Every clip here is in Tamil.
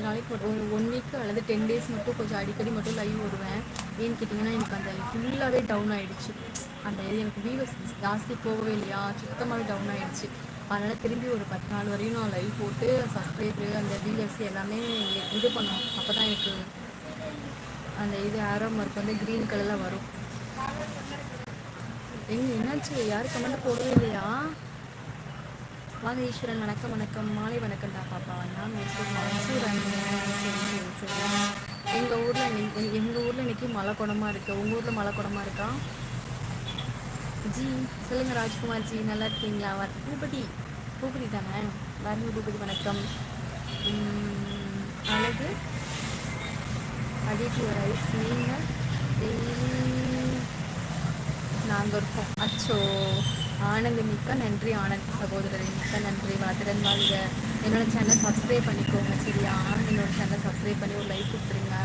கொஞ்ச நாளைக்கு ஒரு ஒன் வீக் அல்லது டென் டேஸ் மட்டும் கொஞ்சம் அடிக்கடி மட்டும் லைவ் வருவேன் ஏன்னு கேட்டிங்கன்னா எனக்கு அந்த ஃபுல்லாகவே டவுன் ஆகிடுச்சு அந்த இது எனக்கு வீவர்ஸ் ஜாஸ்தி போகவே இல்லையா? சுத்தமாகவே டவுன் ஆகிடுச்சு அதனால் திரும்பி ஒரு பத்து நாள் வரையும் நான் லைவ் போட்டு சப்ஸ்கிரைபரு அந்த வீவர்ஸ் எல்லாமே இது பண்ணோம். அப்போ தான் எனக்கு அந்த இது ஆரோ மார்க் வந்து க்ரீன் கலரில் வரும். எங்க என்னாச்சு? யாரும் கமெண்ட் போடவே இல்லையா? வாங்க ஈஸ்வரன் வணக்கம் வணக்கம். மாலை வணக்கம்டா பாப்பா. நான் மைசூர் மைசூர் சரி சரி சரி எங்கள் ஊரில் எங்கள் ஊரில் இன்றைக்கி மழை குடமாக இருக்குது உங்கள் ஊரில் மழை குடமாக இருக்கா? ஜி சொல்லுங்கள் ராஜ்குமார் ஜி நல்லா இருக்கீங்களா? வர் பூபதி பூபதி தானே? வரங்க பூபதி வணக்கம். அழகு. அடிக்கு ஒரு ஐஸ். நீங்கள் நாங்கள் இருக்கோம் அச்சோ. ஆனந்த் மிக்க நன்றி ஆனந்த் சகோதரரை. மிக்க நன்றி வளர்த்துடன் வாழ்க. என்னோட சேனல் சப்ஸ்கிரைப் பண்ணிக்கோங்க சரியா? என்னோட சேனல் சப்ஸ்கிரைப் பண்ணி ஒரு லைக் கொடுத்துருங்க.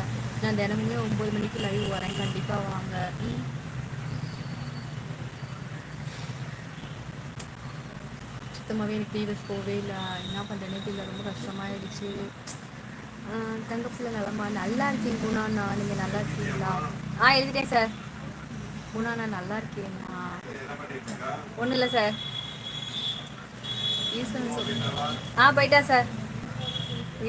நான் தினமுமே ஒம்பது மணிக்கு லைவ் வரேன். கண்டிப்பாக வாங்க. சுத்தமாகவே எனக்கு வீவஸ் போகவே இல்லை. என்ன பண்ணுறேனே தெரியல. ரொம்ப கஷ்டமாயிடுச்சு. தங்க பிள்ளை நலமா? நல்லா இருக்கேன். குணாண்ணா நீங்கள் நல்லா இருக்கீங்களா? ஆ எழுதிட்டேன் சார் குணாண்ணா நல்லா இருக்கேண்ணா ஒன்றும் இல்லை சார் ஈஸ்வரன் சகோ. ஆ போயிட்டா சார்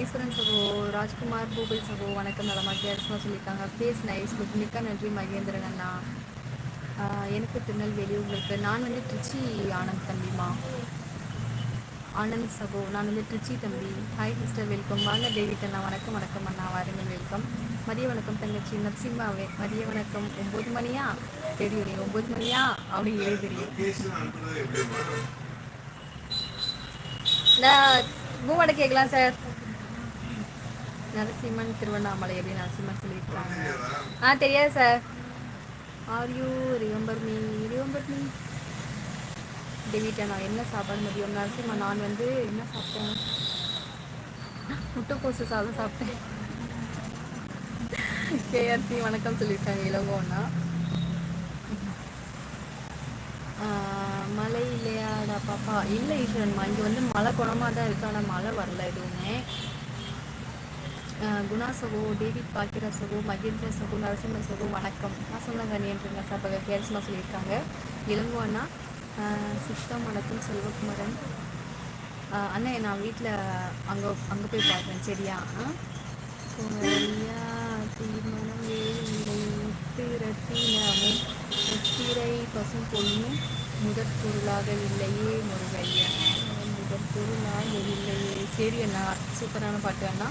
ஈஸ்வரன் சகோ ராஜ்குமார் பூபல் சகோ வணக்கம் நலமா கேர்ஸ்மா சொல்லியிருக்காங்க. ஃபேஸ் நைஸ் லுக் மிக்க நன்றி மகேந்திரன் அண்ணா. எனக்கு திருநெல்வேலி உங்களுக்கு நான் வந்து திருச்சி ஆனந்த் தம்பிமா ஆனந்த் சகோ நான் வந்து திருச்சி தம்பி. ஹாய் சிஸ்டர் வெல்கம் வாங்க டேவிட் அண்ணா வணக்கம் வணக்கம் அண்ணா வாருங்கள் வெல்கம் மதிய வணக்கம் தங்கச்சி நரசிம்மாவே. மதிய வணக்கம். ஒம்பது மணியா? தெரியும் ஒம்பது மணியா? அப்படின்னு தெரியும் நான் கேட்கலாம் சார் நரசிம்மன் திருவண்ணாமலை எப்படி நரசிம்மன் சொல்லியிருக்காங்க? ஆ தெரியாது sir are you remember me remember me டெவிட்டா நான் என்ன சாப்பாடு முடியும் நரசிம்மா நான் வந்து என்ன சாப்பிட்டேன்? முட்டைக்கோசு சாதம் சாப்பிட்டேன். கேஆர்சி வணக்கம் சொல்லியிருக்காங்க இளங்கோன்னா மழை இல்லையாடா பாப்பா? இல்லை ஈஸ்வரன்மா இங்கே வந்து மழை குணமாக தான் இருக்கு ஆனால் மழை வரல எதுவுமே. குணா சகோ டேவிட் பாக்கிரா சகோ மகேந்திர சகோ நரசிம்ம சகோ வணக்கம். நான் சொன்ன கணியன்றுங்க சாப்பாக கேர்ஸ்மா சொல்லியிருக்காங்க. இளங்கோ அண்ணா சித்தம் வணக்கம் செல்வகுமரன். அண்ணே நான் வீட்டில் அங்கே அங்கே போய் பார்க்குறேன் சரியா தீர்மானம் வேலை முத்திரை பசும் பொண்ணும் முதற் பொருளாக இல்லையே முருகையா முதற் பொருளாக இல்லையே. சரி அண்ணா சூப்பரான பாட்டு அண்ணா.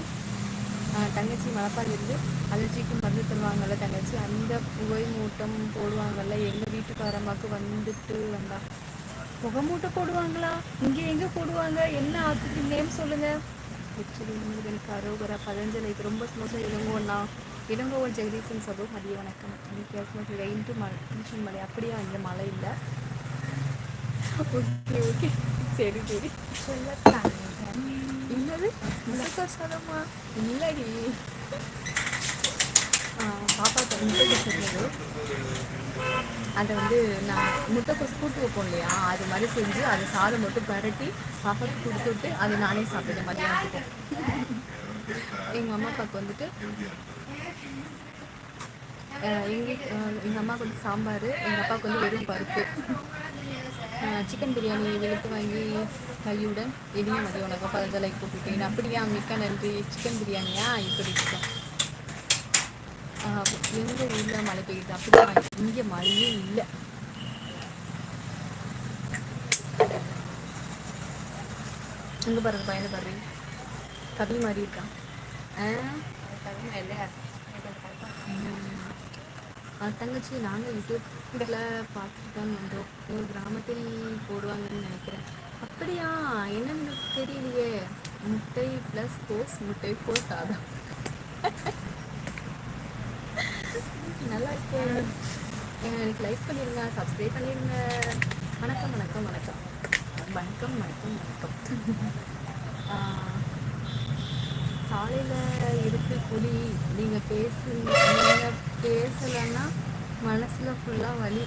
தங்கச்சி மலப்பாலிருந்து அலர்ஜிக்கு மருந்து தருவாங்கல்ல தங்கச்சி. அந்த புகை மூட்டம் போடுவாங்கல்ல. எங்கள் வீட்டுக்காரம்மாக்கு வந்துட்டு வந்தா. புகை மூட்டை போடுவாங்களா? இங்கே எங்கே போடுவாங்க? என்ன ஆஸ்பத்திரி நேம் சொல்லுங்கள் வெற்றி முருகனுக்கு அரோகரா பதஞ்சலிக்கு ரொம்ப சந்தோஷம். இளங்கோண்ணா இளங்கோவல் ஜெகதீசன் சபு மதிய வணக்கம். வித்தியாசமாக ரெயின்ட்டு மலை திருச்சி மலை. அப்படியா இந்த மழை இல்லை. Okay okay. சரி சரி. என்னது? முழக்கசலமா இல்லடி. பாப்பா முட்டைக்கோஸ் இருந்தது. அதை வந்து நான் முட்டைக்கோஸ் கூட்டு வைப்போம் இல்லையா? அது மாதிரி செஞ்சு அதை சாதம் மட்டும் பரட்டி பாப்பாவுக்கு கொடுத்து விட்டு அதை நானே சாப்பிட்டேன் மதியானத்துக்கு எங்கள் அம்மா அப்பாவுக்கு வந்துட்டு எங்கள் எங்கள் அம்மாவுக்கு வந்து சாம்பார் எங்கள் அப்பாவுக்கு வந்து வெறும் பருப்பு. சிக்கன் பிரியாணி வெளுத்து வாங்கி கையுடன் இனியும் மதியம் உனக்கு பதினஞ்சு லைக் போட்டுட்டேன் அப்படியா மிக்க நன்றி. சிக்கன் பிரியாணியா? இப்படி இருக்கும். எங்கள் ஊரில் மழை பெய்யுது? அப்படியா இங்கே மழையே இல்லை. இங்கே பாருங்க பையனை பாரு. கவி மாதிரி இருக்கான் ஆ தங்கச்சி நாங்கள் யூடியூப்பில் பார்த்துட்டு தான் வந்தோம். ஒரு கிராமத்தில் போடுவாங்கன்னு நினைக்கிறேன். அப்படியா? என்னன்னு தெரியலையே. முட்டை ப்ளஸ் கோஸ் முட்டை கோஸ் சாதம். நல்லா இருக்கேன் எனக்கு லைக் பண்ணிடுங்க சப்ஸ்கிரைப் பண்ணிடுங்க. வணக்கம் வணக்கம் வணக்கம். வணக்கம் வணக்கம் வணக்கம். சாலையில் இருக்கு குடி நீங்கள் பேசுங்க பேசலைன்னா மனசில் ஃபுல்லாக வலி.